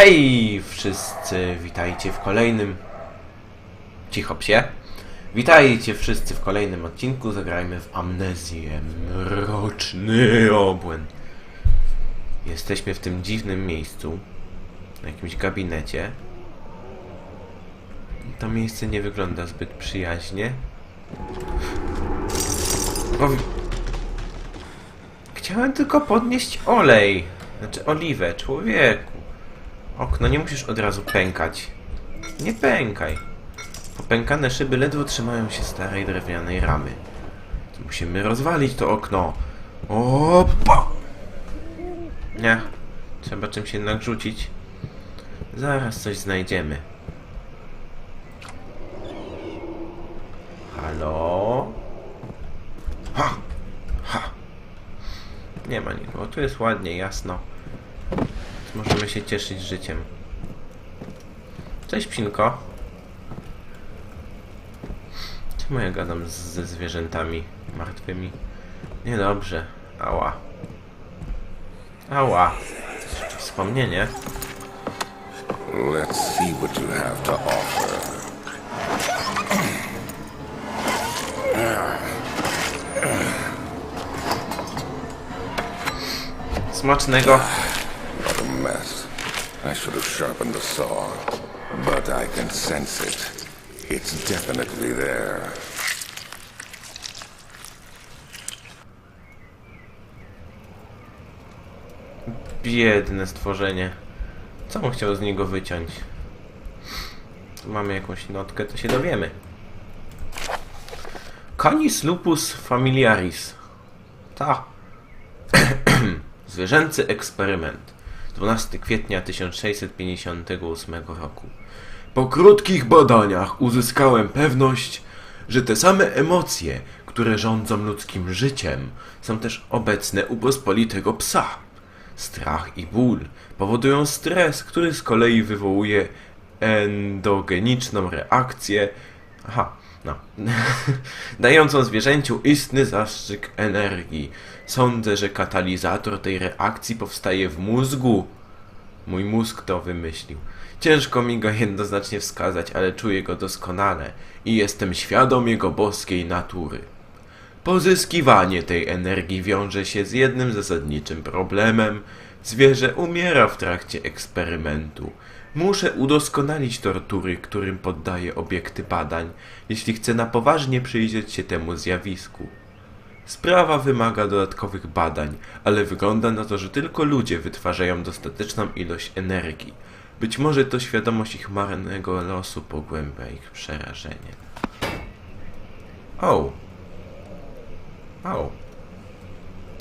Hej wszyscy, witajcie w kolejnym... Cicho psie. Witajcie wszyscy w kolejnym odcinku, zagrajmy w Amnezję. Mroczny obłęd. Jesteśmy w tym dziwnym miejscu, na jakimś gabinecie. To miejsce nie wygląda zbyt przyjaźnie. Chciałem tylko podnieść olej. Znaczy oliwę, człowieku. Okno nie musisz od razu pękać. Nie pękaj. Popękane szyby ledwo trzymają się starej drewnianej ramy. Musimy rozwalić to okno. O, po! Nie. Trzeba czymś jednak rzucić. Zaraz coś znajdziemy. Halo? Ha! Ha! Nie ma nikogo. Tu jest ładnie, jasno. Więc możemy się cieszyć życiem. Cześć, psinko. Czemu ja gadam z, ze zwierzętami martwymi? Niedobrze. Ała. Ała. Wspomnienie. Let's see what you have to offer. Smacznego. Mess. I should have sharpened the saw, but I can sense it. It's definitely there. Biedne stworzenie. Co on chciał z niego wyciąć? Mamy jakąś notkę, to się dowiemy. Canis lupus familiaris. Ta. Zwierzęcy eksperyment. 12 kwietnia 1658 roku. Po krótkich badaniach uzyskałem pewność, że te same emocje, które rządzą ludzkim życiem, są też obecne u pospolitego psa. Strach i ból powodują stres, który z kolei wywołuje endogeniczną reakcję. Aha, no. Dającą zwierzęciu istny zastrzyk energii. Sądzę, że katalizator tej reakcji powstaje w mózgu. Mój mózg to wymyślił. Ciężko mi go jednoznacznie wskazać, ale czuję go doskonale i jestem świadom jego boskiej natury. Pozyskiwanie tej energii wiąże się z jednym zasadniczym problemem. Zwierzę umiera w trakcie eksperymentu. Muszę udoskonalić tortury, którym poddaję obiekty badań, jeśli chcę na poważnie przyjrzeć się temu zjawisku. Sprawa wymaga dodatkowych badań, ale wygląda na to, że tylko ludzie wytwarzają dostateczną ilość energii. Być może to świadomość ich marnego losu pogłębia ich przerażenie. O, o.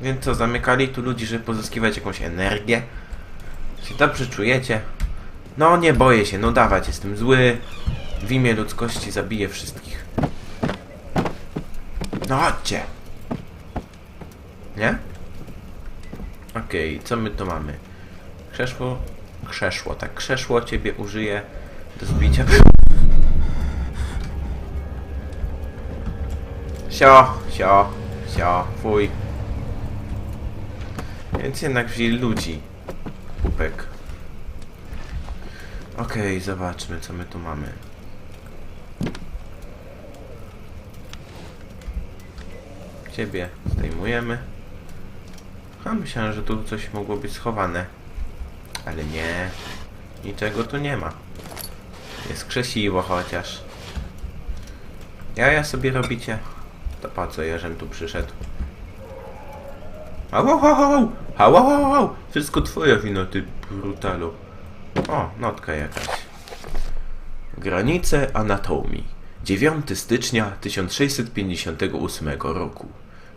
Więc co, zamykali tu ludzi, żeby pozyskiwać jakąś energię? Się dobrze czujecie? No, nie boję się, no dawać, jestem zły. W imię ludzkości zabiję wszystkich. No chodźcie! Nie? Okej, co my tu mamy? Krzeszło? Krzeszło, tak, krzeszło ciebie użyję do zbicia. Sio, sio, sio, fuj. Więc jednak wzięli ludzi. Pupek. Okej, zobaczmy co my tu mamy. Ciebie zdejmujemy. A myślałem, że tu coś mogło być schowane. Ale nie. Niczego tu nie ma. Jest krzesiwo chociaż. Jaja sobie robicie? To po co Jerzem tu przyszedł? Au, au, au, au, au. Wszystko twoja wina, ty brutalu. O, notka jakaś. Granice anatomii. 9 stycznia 1658 roku.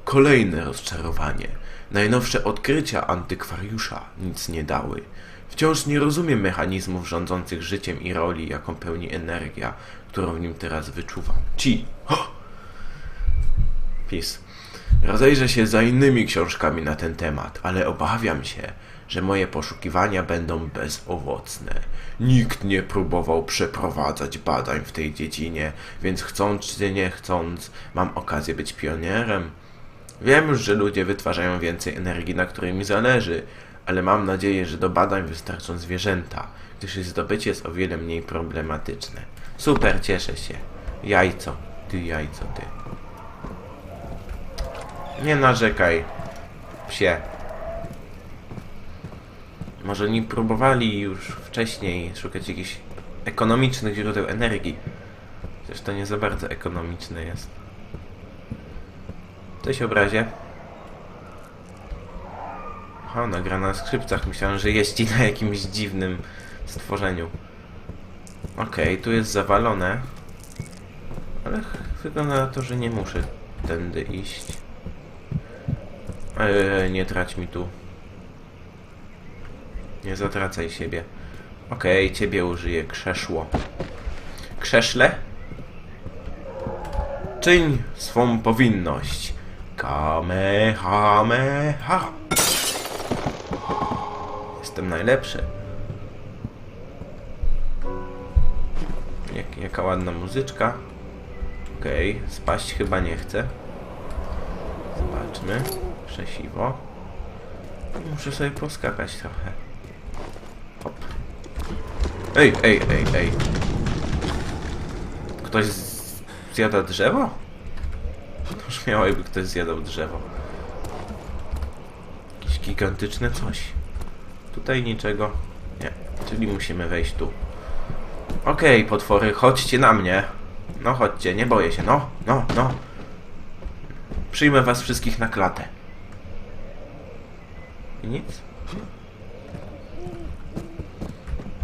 Kolejne rozczarowanie. Najnowsze odkrycia antykwariusza nic nie dały. Wciąż nie rozumiem mechanizmów rządzących życiem i roli, jaką pełni energia, którą w nim teraz wyczuwam. Ci! Ho! PiS. Rozejrzę się za innymi książkami na ten temat, ale obawiam się, że moje poszukiwania będą bezowocne. Nikt nie próbował przeprowadzać badań w tej dziedzinie, więc chcąc czy nie chcąc, mam okazję być pionierem. Wiem już, że ludzie wytwarzają więcej energii, na której mi zależy, ale mam nadzieję, że do badań wystarczą zwierzęta, gdyż ich zdobycie jest o wiele mniej problematyczne. Super, cieszę się. Jajco. Ty jajco, ty. Nie narzekaj. Psie. Może oni próbowali już wcześniej szukać jakichś ekonomicznych źródeł energii. Chociaż to nie za bardzo ekonomiczne jest. Cześć obrazie. Aha, nagrana na skrzypcach. Myślałem, że jeździ na jakimś dziwnym stworzeniu. Okej, tu jest zawalone. Ale wygląda na to, że nie muszę tędy iść. Eee, nie trać mi tu. Nie zatracaj siebie. Okej, ciebie użyję. Krzeszło. Krzeszle? Czyń swą powinność. Kamehameha. Jestem najlepszy. Jak, jaka ładna muzyczka. Okej, spaść chyba nie chcę. Zobaczmy. Krzesiwo. Muszę sobie poskakać trochę. Hop. Ej, ej, ej, ej. Ktoś zjada drzewo? Już miało jakby ktoś zjadał drzewo. Jakieś gigantyczne coś. Tutaj niczego. Nie. Czyli musimy wejść tu. Okej, potwory, chodźcie na mnie. No chodźcie, nie boję się. No, no, no. Przyjmę was wszystkich na klatę. I nic?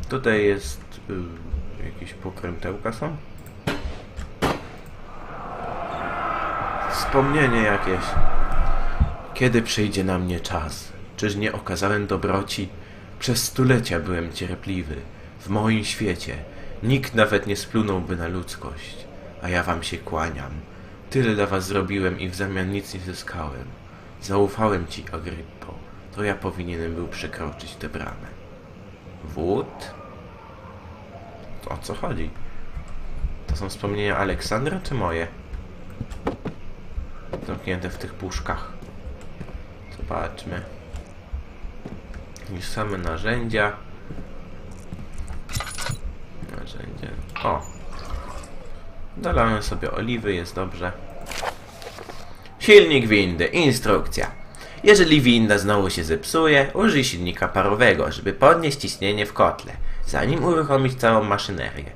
Tutaj jest... Y, jakieś pokrętełka są? Wspomnienie jakieś. Kiedy przyjdzie na mnie czas? Czyż nie okazałem dobroci? Przez stulecia byłem cierpliwy. W moim świecie nikt nawet nie splunąłby na ludzkość. A ja wam się kłaniam. Tyle dla was zrobiłem i w zamian nic nie zyskałem. Zaufałem ci, Agryppo. To ja powinienem był przekroczyć tę bramę. Wód? O co chodzi? To są wspomnienia Aleksandra czy moje? Zamknięte w tych puszkach. Zobaczmy. Już same narzędzia. Narzędzie. O! Dolamy sobie oliwy, jest dobrze. Silnik windy. Instrukcja. Jeżeli winda znowu się zepsuje, użyj silnika parowego, żeby podnieść ciśnienie w kotle, zanim uruchomić całą maszynerię.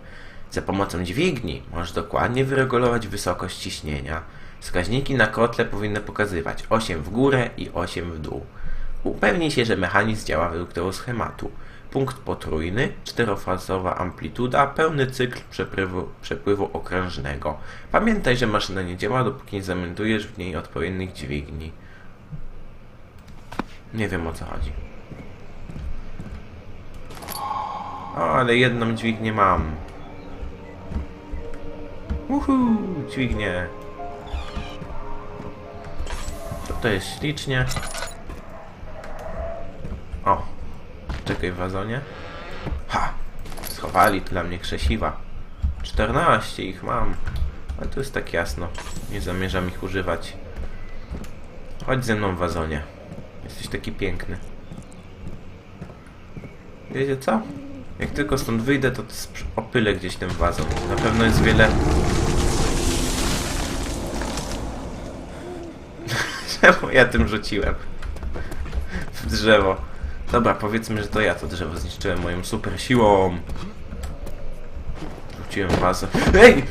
Za pomocą dźwigni możesz dokładnie wyregulować wysokość ciśnienia. Wskaźniki na kotle powinny pokazywać 8 w górę i 8 w dół. Upewnij się, że mechanizm działa według tego schematu. Punkt potrójny, czterofazowa amplituda, pełny cykl przepływu, przepływu okrężnego. Pamiętaj, że maszyna nie działa, dopóki nie zamontujesz w niej odpowiednich dźwigni. Nie wiem o co chodzi. O, ale jedną dźwignię mam. Uhu, dźwignię. To, jest ślicznie. O, czekaj w wazonie. Ha! Schowali dla mnie krzesiwa. 14 ich mam. Ale to jest tak jasno. Nie zamierzam ich używać. Chodź ze mną w wazonie. Jesteś taki piękny. Wiecie co? Jak tylko stąd wyjdę, to opylę gdzieś ten wazon. Na pewno jest wiele... ja tym rzuciłem? W drzewo. Dobra, powiedzmy, że to ja to drzewo zniszczyłem moją super siłą. Rzuciłem wazon. Ej!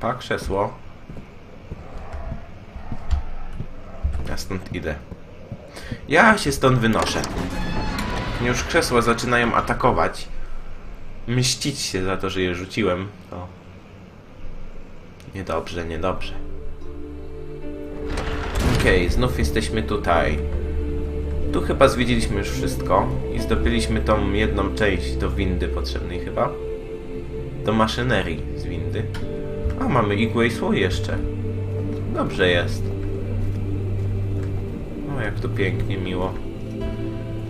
Pa, krzesło. Ja stąd idę. Ja się stąd wynoszę. Już krzesła zaczynają atakować. Mścić się za to, że je rzuciłem. To... Niedobrze, niedobrze. Okej, znów jesteśmy tutaj. Tu chyba zwiedziliśmy już wszystko i zdobyliśmy tą jedną część do windy potrzebnej chyba. Do maszynerii z windy. A, mamy igłę i słój jeszcze. Dobrze jest. O, jak to pięknie, miło.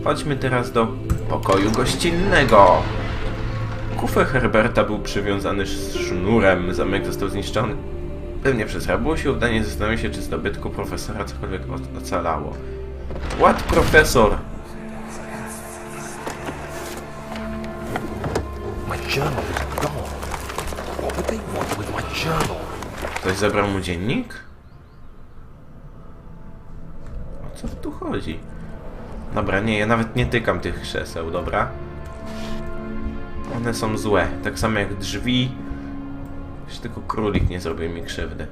Chodźmy teraz do pokoju gościnnego. Kufel Herberta był przywiązany sz- sznurem, zamek został zniszczony. Pewnie przez rabusiu, udanie zastanawia się, czy z dobytku profesora cokolwiek ocalało. What, profesor? Ktoś zabrał mu dziennik? O co tu chodzi? Dobra, nie, ja nawet nie tykam tych krzeseł, dobra? One są złe, tak samo jak drzwi. Już tylko królik nie zrobił mi krzywdy.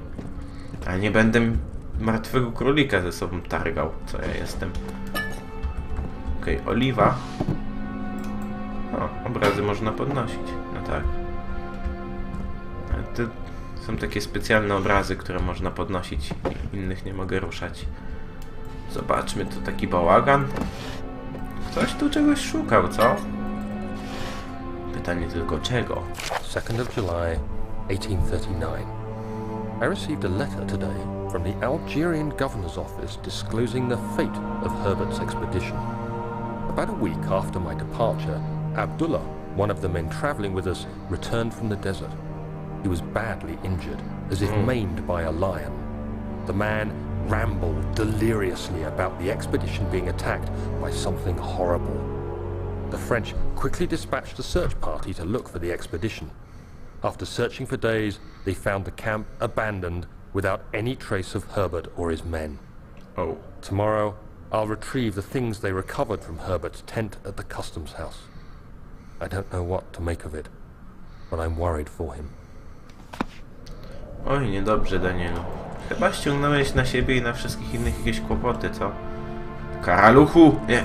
Ale nie będę martwego królika ze sobą targał, co ja jestem. Okej, oliwa. O, obrazy można podnosić, no tak. To są takie specjalne obrazy, które można podnosić. Innych nie mogę ruszać. Zobaczmy, to taki bałagan. Ktoś tu czegoś szukał, co? Pytanie tylko czego? 2nd of July, 1839. I received a letter today from the Algerian governor's office disclosing the fate of Herbert's expedition. About a week after my departure, Abdullah, one of the men traveling with us, returned from the desert. He was badly injured, as if hmm. maimed by a lion. The man rambled deliriously about the expedition being attacked by something horrible. The French quickly dispatched a search party to look for the expedition. After searching for days, they found the camp abandoned without any trace of Herbert or his men. Oh. Tomorrow, I'll retrieve the things they recovered from Herbert's tent at the customs house. I don't know what to make of it, but I'm worried for him. oj, niedobrze, Danielu. Chyba ściągnąłeś na siebie i na wszystkich innych jakieś kłopoty, co? Karaluchu! Nie!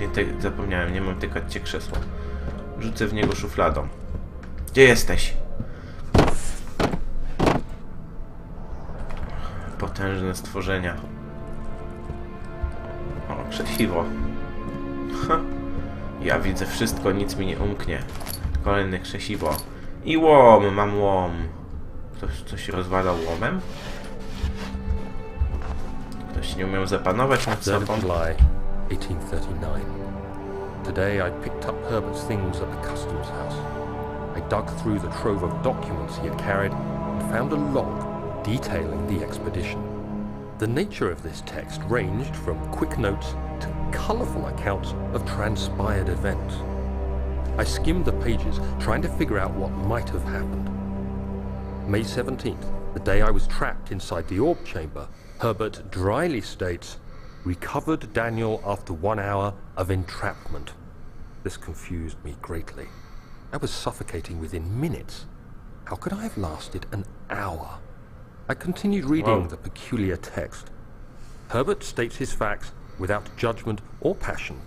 Nie, ty, zapomniałem, nie mam tykać cię krzesło. Rzucę w niego szufladą. Gdzie jesteś? Potężne stworzenia. O, krzesiwo. Ha. Ja widzę wszystko, nic mi nie umknie. Kolejne krzesiwo. I łom, mam łom. Ktoś coś rozwalał łomem? Ktoś nie umiał zapanować nad 3rd sobą? July, 1839. Today I picked up Herbert's things at the customs house. I dug through the trove of documents he had carried and found a log detailing the expedition. The nature of this text ranged from quick notes to colourful accounts of transpired events. I skimmed the pages, trying to figure out what might have happened. May 17th, the day I was trapped inside the orb chamber, Herbert dryly states, recovered Daniel after one hour of entrapment. This confused me greatly. I was suffocating within minutes. How could I have lasted an hour? I continued reading Wow. the peculiar text. Herbert states his facts without judgment or passion,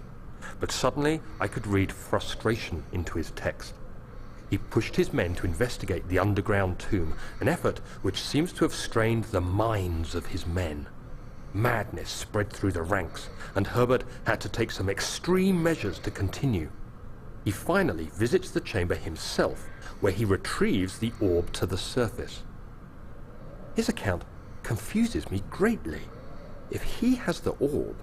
but suddenly I could read frustration into his text. He pushed his men to investigate the underground tomb, an effort which seems to have strained the minds of his men. Madness spread through the ranks, and Herbert had to take some extreme measures to continue. He finally visits the chamber himself, where he retrieves the orb to the surface. His account confuses me greatly. If he has the orb,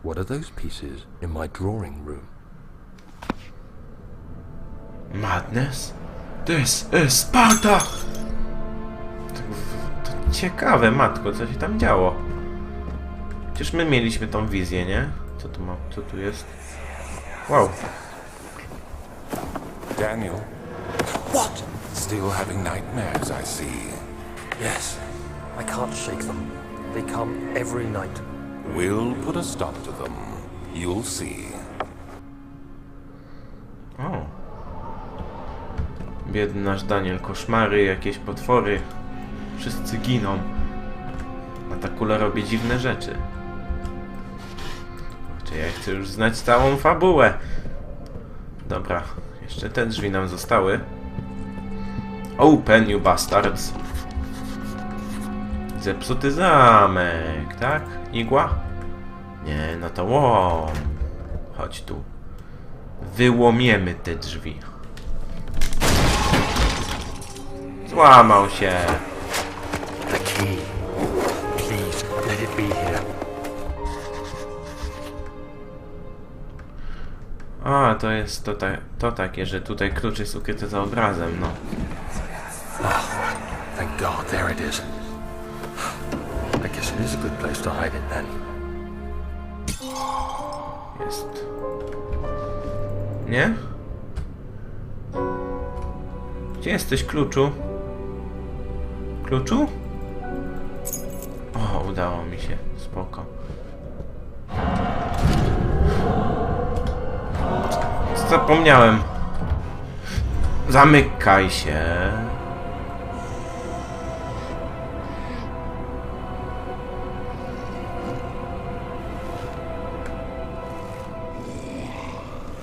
what are those pieces in my drawing room? Madness? To jest y, Sparta! To, to ciekawe, matko, co się tam działo. Przecież my mieliśmy tą wizję, nie? Co tu ma? Co tu jest? Wow. Daniel? What? Still having nightmares, I see. Yes, I can't shake them. They come every night. We'll put a stop to them. You'll see. O. Biedny nasz Daniel, koszmary, jakieś potwory. Wszyscy giną. A ta kula robi dziwne rzeczy. Kurczę, ja chcę już znać całą fabułę. Dobra, jeszcze te drzwi nam zostały. Open, you bastards. Zepsuty zamek, tak? Igła? Nie, no to łom. Chodź tu. Wyłomiemy te drzwi. Złamał się. The key. Please, let it be here. A, to jest to, ta, to takie, że tutaj klucz jest ukryty za obrazem, no. Thank God, there it is. I guess it is a good place to hide it then. Jest. Nie? Gdzie jesteś, kluczu? Kluczu? O, udało mi się. Spoko. Zapomniałem. Zamykaj się.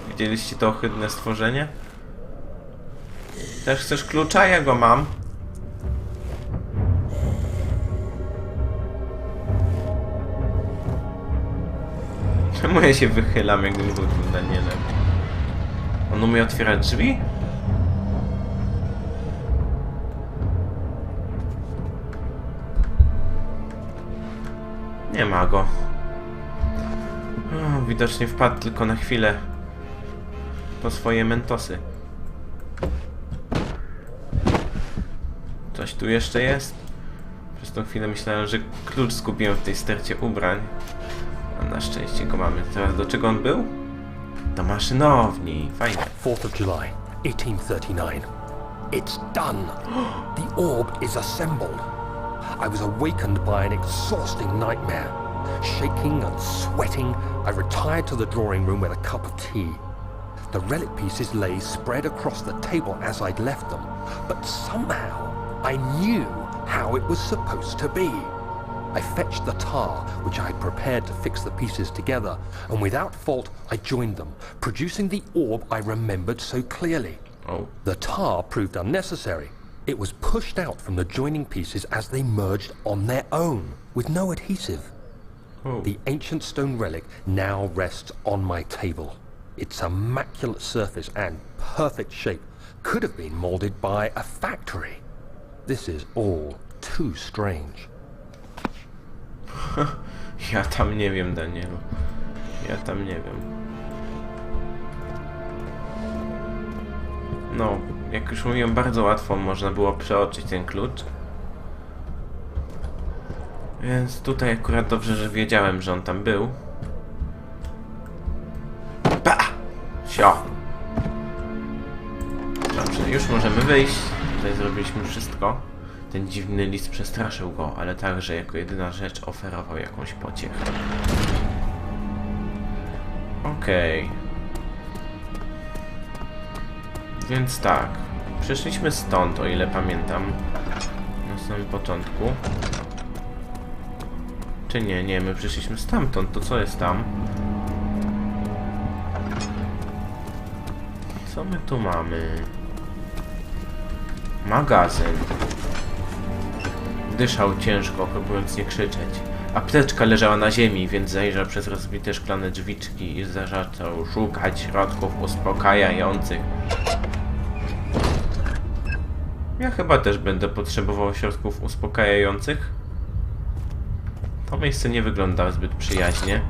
Widzieliście to ohydne stworzenie? Też chcesz klucza? Ja go mam. Czemu ja się wychylam, jakbym był tym Danielem? On umie otwierać drzwi? Nie ma go. O, widocznie wpadł tylko na chwilę po swoje mentosy. Coś tu jeszcze jest? Przez tą chwilę myślałem, że klucz zgubiłem w tej stercie ubrań. Na szczęście go mamy. Teraz do czego on był? Do maszynowni. Fajnie. 4th of July, 1839. It's done. The orb is assembled. I was awakened by an exhausting nightmare. Shaking and sweating, I retired to the drawing room with a cup of tea. The relic pieces lay spread across the table as I'd left them, but somehow I knew how it was supposed to be. I fetched the tar, which I had prepared to fix the pieces together, and without fault I joined them, producing the orb I remembered so clearly. O, The tar proved unnecessary. It was pushed out from the joining pieces as they merged on their own, with no adhesive. o. The ancient stone relic now rests on my table. Its immaculate surface and perfect shape could have been molded by a factory. This is all too strange. Ja tam nie wiem, Danielu. Ja tam nie wiem. No, jak już mówiłem, bardzo łatwo można było przeoczyć ten klucz. Więc tutaj akurat dobrze, że wiedziałem, że on tam był. Pa! Sio! Dobrze, już możemy wyjść. Tutaj zrobiliśmy wszystko. Ten dziwny list przestraszył go, ale także jako jedyna rzecz oferował jakąś pociechę. Okej. Więc tak. Przyszliśmy stąd, o ile pamiętam. Na samym początku. Czy nie? Nie, my przyszliśmy stamtąd. To co jest tam? Co my tu mamy? Magazyn. Dyszał ciężko, próbując nie krzyczeć. Apteczka leżała na ziemi, więc zajrzał przez rozbite szklane drzwiczki i zaczął szukać środków uspokajających. Ja chyba też będę potrzebował środków uspokajających. To miejsce nie wygląda zbyt przyjaźnie.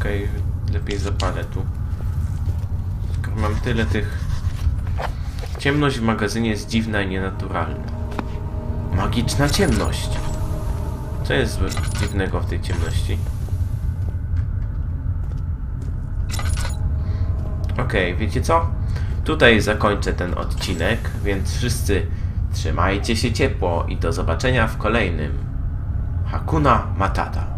Okej, lepiej zapalę tu. Skoro mam tyle tych... Ciemność w magazynie jest dziwna i nienaturalna. Magiczna ciemność. Co jest dziwnego w tej ciemności? Okej, wiecie co? Tutaj zakończę ten odcinek, więc wszyscy trzymajcie się ciepło i do zobaczenia w kolejnym. Hakuna Matata.